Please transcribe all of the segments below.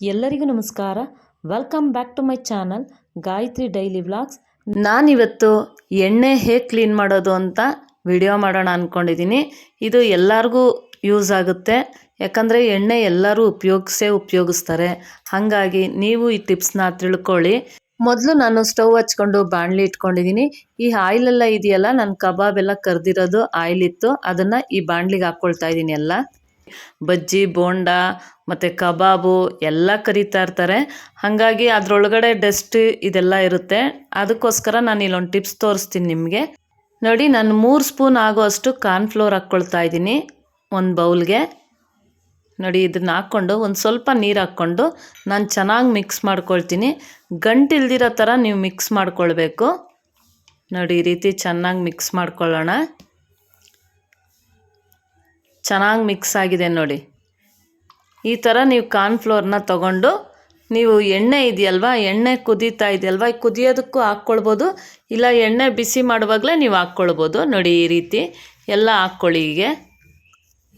ಎಲ್ಲರಿಗೂ ನಮಸ್ಕಾರ. Welcome back to my channel Gayatri daily vlogs ನಾನಿವತ್ತು ಎಣ್ಣೆ ಹೇಗೆ ಕ್ಲೀನ್ ಮಾಡೋದು ಅಂತ ವಿಡಿಯೋ ಮಾಡೋಣ ಅಂದ್ಕೊಂಡಿದ್ದೀನಿ ಇದು ಎಲ್ಲರಿಗೂ ಯೂಸ್ ಆಗುತ್ತೆ. ಯಾಕಂದರೆ ಎಣ್ಣೆ ಎಲ್ಲರೂ ಉಪಯೋಗಿಸೇ ಉಪಯೋಗಿಸ್ತಾರೆ. ಹಾಗಾಗಿ ನೀವು ಈ ಟಿಪ್ಸ್ನ ತಿಳ್ಕೊಳ್ಳಿ. ಮೊದಲು ನಾನು ಸ್ಟವ್ ಹಚ್ಕೊಂಡು ಬಾಣಲಿ ಇಟ್ಕೊಂಡಿದ್ದೀನಿ ಈ ಆಯಿಲ್ ಎಲ್ಲ ಇದೆಯಲ್ಲ ನನ್ನ ಕಬಾಬ್ ಎಲ್ಲ ಕರೆದಿರೋದು ಆಯಿಲ್ ಇತ್ತು. ಅದನ್ನು ಈ ಬಾಣಲಿಗೆ ಹಾಕ್ಕೊಳ್ತಾ ಇದ್ದೀನಿ ಎಲ್ಲ. ಬಜ್ಜಿ, ಬೋಂಡ ಮತ್ತು ಕಬಾಬು ಎಲ್ಲ ಕರಿತಾ ಇರ್ತಾರೆ. ಹಾಗಾಗಿ ಅದರೊಳಗಡೆ ಡಸ್ಟ್ ಇದೆಲ್ಲ ಇರುತ್ತೆ. ಅದಕ್ಕೋಸ್ಕರ ನಾನು ಇಲ್ಲೊಂದು ಟಿಪ್ಸ್ ತೋರಿಸ್ತೀನಿ ನಿಮಗೆ. ನೋಡಿ, ನಾನು ಮೂರು ಸ್ಪೂನ್ ಆಗೋಷ್ಟು ಕಾರ್ನ್ಫ್ಲೋರ್ ಹಾಕ್ಕೊಳ್ತಾ ಇದ್ದೀನಿ ಒಂದು ಬೌಲ್ಗೆ. ನೋಡಿ ಇದನ್ನ ಹಾಕ್ಕೊಂಡು ಒಂದು ಸ್ವಲ್ಪ ನೀರು ಹಾಕ್ಕೊಂಡು ನಾನು ಚೆನ್ನಾಗಿ ಮಿಕ್ಸ್ ಮಾಡ್ಕೊಳ್ತೀನಿ. ಗಂಟಿಲ್ದಿರೋ ಥರ ನೀವು ಮಿಕ್ಸ್ ಮಾಡ್ಕೊಳ್ಬೇಕು. ನೋಡಿ, ಈ ರೀತಿ ಚೆನ್ನಾಗಿ ಮಿಕ್ಸ್ ಮಾಡ್ಕೊಳ್ಳೋಣ. ಚೆನ್ನಾಗಿ ಮಿಕ್ಸ್ ಆಗಿದೆ ನೋಡಿ. ಈ ಥರ ನೀವು ಕಾರ್ನ್ಫ್ಲೋರ್ನ ತಗೊಂಡು ನೀವು ಎಣ್ಣೆ ಇದೆಯಲ್ವಾ, ಎಣ್ಣೆ ಕುದೀತಾ ಇದೆಯಲ್ವಾ ಕುದಿಯೋದಕ್ಕೂ ಹಾಕ್ಕೊಳ್ಬೋದು, ಇಲ್ಲ ಎಣ್ಣೆ ಬಿಸಿ ಮಾಡುವಾಗಲೇ ನೀವು ಹಾಕ್ಕೊಳ್ಬೋದು. ನೋಡಿ ಈ ರೀತಿ ಎಲ್ಲ ಹಾಕ್ಕೊಳ್ಳಿ ಹೀಗೆ.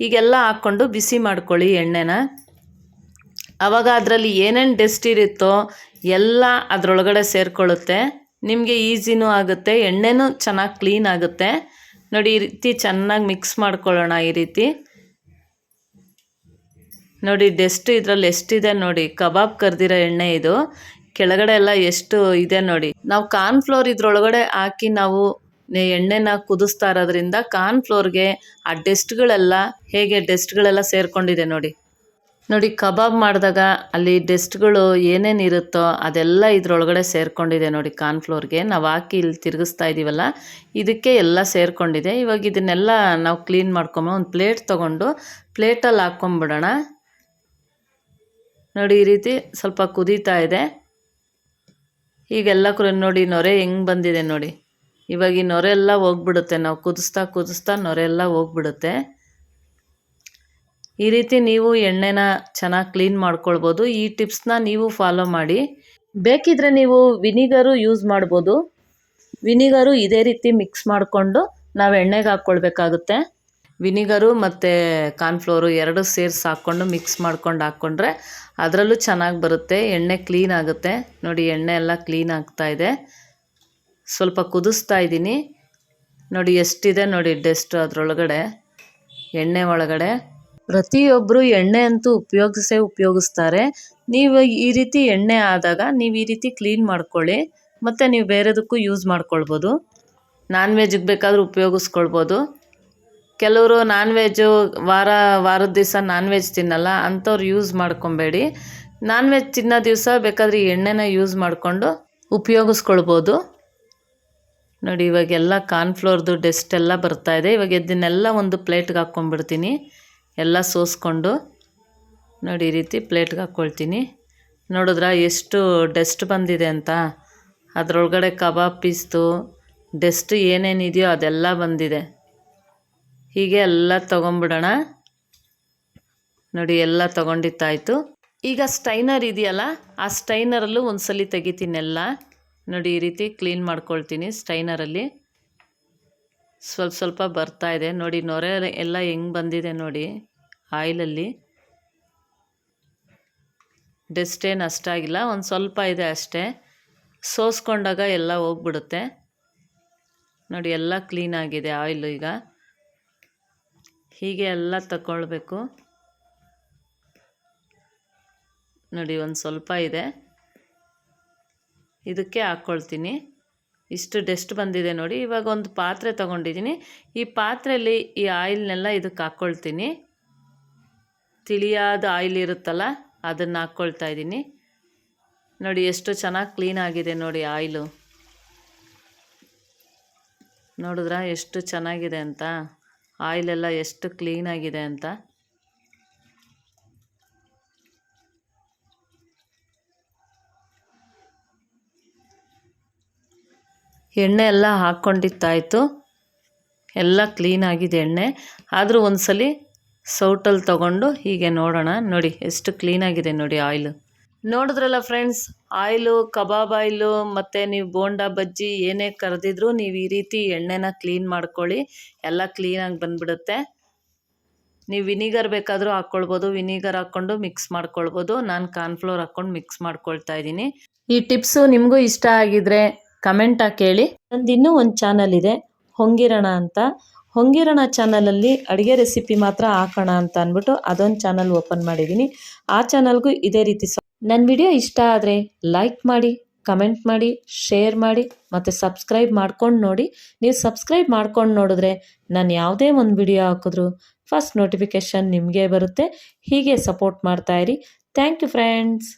ಈಗೆಲ್ಲ ಹಾಕ್ಕೊಂಡು ಬಿಸಿ ಮಾಡ್ಕೊಳ್ಳಿ ಎಣ್ಣೆನ. ಆವಾಗ ಅದರಲ್ಲಿ ಏನೇನು ಡಸ್ಟ್ ಇರುತ್ತೋ ಎಲ್ಲ ಅದರೊಳಗಡೆ ಸೇರಿಕೊಳ್ಳುತ್ತೆ. ನಿಮಗೆ ಈಸಿನೂ ಆಗುತ್ತೆ, ಎಣ್ಣೆನೂ ಚೆನ್ನಾಗಿ ಕ್ಲೀನ್ ಆಗುತ್ತೆ. ನೋಡಿ, ಈ ರೀತಿ ಚೆನ್ನಾಗಿ ಮಿಕ್ಸ್ ಮಾಡ್ಕೊಳ್ಳೋಣ ಈ ರೀತಿ. ನೋಡಿ ಡೆಸ್ಟ್ ಇದರಲ್ಲಿ ಎಷ್ಟಿದೆ ನೋಡಿ, ಕಬಾಬ್ ಕರೆದಿರೋ ಎಣ್ಣೆ ಇದು. ಕೆಳಗಡೆ ಎಲ್ಲ ಎಷ್ಟು ಇದೆ ನೋಡಿ. ನಾವು ಕಾರ್ನ್ಫ್ಲೋರ್ ಇದ್ರೊಳಗಡೆ ಹಾಕಿ ನಾವು ಎಣ್ಣೆನ ಕುದಿಸ್ತಾ ಇರೋದ್ರಿಂದ ಕಾರ್ನ್ಫ್ಲೋರ್ಗೆ ಆ ಡೆಸ್ಟ್ಗಳೆಲ್ಲ ಹೇಗೆ ಡೆಸ್ಟ್ಗಳೆಲ್ಲ ಸೇರ್ಕೊಂಡಿದೆ ನೋಡಿ. ನೋಡಿ, ಕಬಾಬ್ ಮಾಡಿದಾಗ ಅಲ್ಲಿ ಡೆಸ್ಟ್ಗಳು ಏನೇನು ಇರುತ್ತೋ ಅದೆಲ್ಲ ಇದರೊಳಗಡೆ ಸೇರ್ಕೊಂಡಿದೆ ನೋಡಿ ಕಾರ್ನ್ಫ್ಲೋರ್ಗೆ ನಾವು ಹಾಕಿ ಇಲ್ಲಿ ತಿರುಗಿಸ್ತಾ ಇದ್ದೀವಲ್ಲ ಇದಕ್ಕೆ ಎಲ್ಲ ಸೇರ್ಕೊಂಡಿದೆ. ಇವಾಗ ಇದನ್ನೆಲ್ಲ ನಾವು ಕ್ಲೀನ್ ಮಾಡ್ಕೊಂಬ, ಒಂದು ಪ್ಲೇಟ್ ತೊಗೊಂಡು ಪ್ಲೇಟಲ್ಲಿ ಹಾಕ್ಕೊಂಬಿಡೋಣ ನೋಡಿ, ಈ ರೀತಿ ಸ್ವಲ್ಪ ಕುದೀತಾ ಇದೆ. ಈಗೆಲ್ಲ ಕೂಡ ನೋಡಿ, ನೊರೆ ಹೆಂಗೆ ಬಂದಿದೆ ನೋಡಿ. ಇವಾಗ ಈ ನೊರೆ ಎಲ್ಲ ಹೋಗ್ಬಿಡುತ್ತೆ. ನಾವು ಕುದಿಸ್ತಾ ಕುದಿಸ್ತಾ ನೊರೆ ಎಲ್ಲ ಹೋಗ್ಬಿಡುತ್ತೆ. ಈ ರೀತಿ ನೀವು ಎಣ್ಣೆನ ಚೆನ್ನಾಗಿ ಕ್ಲೀನ್ ಮಾಡ್ಕೊಳ್ಬೋದು. ಈ ಟಿಪ್ಸ್ನ ನೀವು ಫಾಲೋ ಮಾಡಿ. ಬೇಕಿದ್ರೆ ನೀವು ವಿನಿಗರು ಯೂಸ್ ಮಾಡ್ಬೋದು. ವಿನಿಗರು ಇದೇ ರೀತಿ ಮಿಕ್ಸ್ ಮಾಡಿಕೊಂಡು ನಾವು ಎಣ್ಣೆಗೆ ಹಾಕ್ಕೊಳ್ಬೇಕಾಗುತ್ತೆ ವಿನಿಗರು ಮತ್ತು ಕಾರ್ನ್ಫ್ಲೋರು ಎರಡು ಸೇರಿಸಿ ಹಾಕ್ಕೊಂಡು ಮಿಕ್ಸ್ ಮಾಡ್ಕೊಂಡು ಹಾಕ್ಕೊಂಡ್ರೆ ಅದರಲ್ಲೂ ಚೆನ್ನಾಗಿ ಬರುತ್ತೆ. ಎಣ್ಣೆ ಕ್ಲೀನ್ ಆಗುತ್ತೆ. ನೋಡಿ, ಎಣ್ಣೆ ಎಲ್ಲ ಕ್ಲೀನ್ ಆಗ್ತಾ ಇದೆ. ಸ್ವಲ್ಪ ಕುದಿಸ್ತಾ ಇದ್ದೀನಿ. ನೋಡಿ, ಎಷ್ಟಿದೆ ನೋಡಿ ಡೆಸ್ಟ್ ಅದರೊಳಗಡೆ. ಎಣ್ಣೆ ಒಳಗಡೆ. ಪ್ರತಿಯೊಬ್ಬರು ಎಣ್ಣೆ ಅಂತೂ ಉಪಯೋಗಿಸೇ ಉಪಯೋಗಿಸ್ತಾರೆ. ನೀವು ಈ ರೀತಿ ಎಣ್ಣೆ ಆದಾಗ ನೀವು ಈ ರೀತಿ ಕ್ಲೀನ್ ಮಾಡ್ಕೊಳ್ಳಿ. ಮತ್ತು ನೀವು ಬೇರೆದಕ್ಕೂ ಯೂಸ್ ಮಾಡ್ಕೊಳ್ಬೋದು. ನಾನ್ ವೆಜ್ಗೆ ಬೇಕಾದರೂ ಉಪಯೋಗಿಸ್ಕೊಳ್ಬೋದು. ಕೆಲವರು ನಾನ್ ವೆಜ್ಜು ವಾರ, ವಾರದ ದಿವಸ ನಾನ್ ವೆಜ್ ತಿನ್ನಲ್ಲ, ಅಂಥವ್ರು ಯೂಸ್ ಮಾಡ್ಕೊಬೇಡಿ. ನಾನ್ ವೆಜ್ ತಿನ್ನೋ ದಿವಸ ಬೇಕಾದ್ರೆ ಎಣ್ಣೆನ ಯೂಸ್ ಮಾಡಿಕೊಂಡು ಉಪಯೋಗಿಸ್ಕೊಳ್ಬೋದು. ನೋಡಿ, ಇವಾಗೆಲ್ಲ ಕಾರ್ನ್ಫ್ಲೋರ್ದು ಡೆಸ್ಟ್ ಎಲ್ಲ ಬರ್ತಾ ಇದೆ. ಇವಾಗ ಇದನ್ನೆಲ್ಲ ಒಂದು ಪ್ಲೇಟ್ಗೆ ಹಾಕ್ಕೊಂಡ್ಬಿಡ್ತೀನಿ. ಎಲ್ಲ ಸೋಸ್ಕೊಂಡು ನೋಡಿ ಈ ರೀತಿ ಪ್ಲೇಟ್ಗೆ ಹಾಕ್ಕೊಳ್ತೀನಿ. ನೋಡಿದ್ರಾ ಎಷ್ಟು ಡಸ್ಟ್ ಬಂದಿದೆ ಅಂತ? ಅದರೊಳಗಡೆ ಕಬಾಬ್ ಪೀಸ್ದು ಡಸ್ಟ್ ಏನೇನಿದೆಯೋ ಅದೆಲ್ಲ ಬಂದಿದೆ. ಹೀಗೆ ಎಲ್ಲ ತೊಗೊಂಬಿಡೋಣ. ನೋಡಿ ಎಲ್ಲ ತೊಗೊಂಡಿತ್ತಾಯಿತು ಈಗ ಸ್ಟೈನರ್ ಇದೆಯಲ್ಲ, ಆ ಸ್ಟೈನರಲ್ಲೂ ಒಂದು ಸಲ ತೆಗಿತೀನಿ ಎಲ್ಲ ನೋಡಿ ಈ ರೀತಿ ಕ್ಲೀನ್ ಮಾಡ್ಕೊಳ್ತೀನಿ ಸ್ಟೈನರಲ್ಲಿ. ಸ್ವಲ್ಪ ಸ್ವಲ್ಪ ಬರ್ತಾ ಇದೆ. ನೋಡಿ, ನೊರೆ ಎಲ್ಲ ಹೆಂಗೆ ಬಂದಿದೆ ನೋಡಿ. ಆಯಿಲಲ್ಲಿ ಡಸ್ಟ್ ಏನು ಅಷ್ಟಾಗಿಲ್ಲ ಒಂದು ಸ್ವಲ್ಪ ಇದೆ ಅಷ್ಟೇ. ಸೋಸ್ಕೊಂಡಾಗ ಎಲ್ಲ ಹೋಗ್ಬಿಡುತ್ತೆ. ನೋಡಿ, ಎಲ್ಲ ಕ್ಲೀನಾಗಿದೆ ಆಯಿಲು ಈಗ. ಹೀಗೆ ಎಲ್ಲ ತಗೊಳ್ಬೇಕು ನೋಡಿ, ಒಂದು ಸ್ವಲ್ಪ ಇದೆ. ಇದಕ್ಕೆ ಹಾಕ್ಕೊಳ್ತೀನಿ ಇಷ್ಟು ಡಸ್ಟ್ ಬಂದಿದೆ ನೋಡಿ. ಇವಾಗ ಒಂದು ಪಾತ್ರೆ ತಗೊಂಡಿದ್ದೀನಿ. ಈ ಪಾತ್ರೆಯಲ್ಲಿ ಈ ಆಯಿಲ್ನೆಲ್ಲ ಇದಕ್ಕೆ ಹಾಕ್ಕೊಳ್ತೀನಿ. ತಿಳಿಯಾದ ಆಯಿಲ್ ಇರುತ್ತಲ್ಲ, ಅದನ್ನು ಹಾಕ್ಕೊಳ್ತಾ ಇದ್ದೀನಿ. ನೋಡಿ ಎಷ್ಟು ಚೆನ್ನಾಗಿ ಕ್ಲೀನ್ ಆಗಿದೆ ನೋಡಿ ಆಯಿಲು. ನೋಡಿದ್ರಾ ಎಷ್ಟು ಚೆನ್ನಾಗಿದೆ ಅಂತ? ಆಯಿಲೆಲ್ಲ ಎಷ್ಟು ಕ್ಲೀನಾಗಿದೆ ಅಂತ? ಎಣ್ಣೆ ಎಲ್ಲ ಹಾಕ್ಕೊಂಡಿತ್ತಾಯಿತು ಎಲ್ಲ ಕ್ಲೀನಾಗಿದೆ ಎಣ್ಣೆ. ಆದರೂ ಒಂದು ಸಲ ಸೌಟಲ್ಲಿ ತೊಗೊಂಡು ಹೀಗೆ ನೋಡೋಣ. ನೋಡಿ, ಎಷ್ಟು ಕ್ಲೀನಾಗಿದೆ ನೋಡಿ ಆಯಿಲು ನೋಡಿದ್ರಲ್ಲ ಫ್ರೆಂಡ್ಸ್ ಆಯಿಲು ಕಬಾಬ್ ಆಯಿಲು ಮತ್ತು ನೀವು ಬೋಂಡ, ಬಜ್ಜಿ ಏನೇ ಕರೆದಿದ್ರು ನೀವು ಈ ರೀತಿ ಎಣ್ಣೆನ ಕ್ಲೀನ್ ಮಾಡ್ಕೊಳ್ಳಿ. ಎಲ್ಲ ಕ್ಲೀನಾಗಿ ಬಂದ್ಬಿಡುತ್ತೆ. ನೀವು ವಿನಿಗರ್ ಬೇಕಾದರೂ ಹಾಕ್ಕೊಳ್ಬೋದು. ವಿನಿಗರ್ ಹಾಕ್ಕೊಂಡು ಮಿಕ್ಸ್ ಮಾಡ್ಕೊಳ್ಬೋದು. ನಾನು ಕಾರ್ನ್ಫ್ಲೋರ್ ಹಾಕ್ಕೊಂಡು ಮಿಕ್ಸ್ ಮಾಡ್ಕೊಳ್ತಾ ಇದ್ದೀನಿ. ಈ ಟಿಪ್ಸು ನಿಮಗೂ ಇಷ್ಟ ಆಗಿದ್ರೆ ಕಮೆಂಟ್ ಕೇಳಿ. ನಂದು ಇನ್ನೂ ಒಂದು ಚಾನಲ್ ಇದೆ, ಹೊಂಗಿರಣ ಅಂತ. ಹೊಂಗಿರಣ ಚಾನಲಲ್ಲಿ ಅಡುಗೆ ರೆಸಿಪಿ ಮಾತ್ರ ಹಾಕೋಣ ಅಂತ ಅಂದ್ಬಿಟ್ಟು ಅದೊಂದು ಚಾನಲ್ ಓಪನ್ ಮಾಡಿದ್ದೀನಿ ಆ ಚಾನಲ್ಗೂ ಇದೇ ರೀತಿ ನನ್ನ ವಿಡಿಯೋ ಇಷ್ಟ ಆದರೆ ಲೈಕ್ ಮಾಡಿ ಕಮೆಂಟ್ ಮಾಡಿ ಶೇರ್ ಮಾಡಿ, ಮತ್ತು ಸಬ್ಸ್ಕ್ರೈಬ್ ಮಾಡ್ಕೊಂಡು ನೋಡಿ. ನೀವು ಸಬ್ಸ್ಕ್ರೈಬ್ ಮಾಡ್ಕೊಂಡು ನೋಡಿದ್ರೆ ನಾನು ಯಾವುದೇ ಒಂದು ವಿಡಿಯೋ ಹಾಕಿದ್ರು ಫಸ್ಟ್ ನೋಟಿಫಿಕೇಷನ್ ನಿಮಗೆ ಬರುತ್ತೆ. ಹೀಗೆ ಸಪೋರ್ಟ್ ಮಾಡ್ತಾಯಿರಿ ಥ್ಯಾಂಕ್ ಯು ಫ್ರೆಂಡ್ಸ್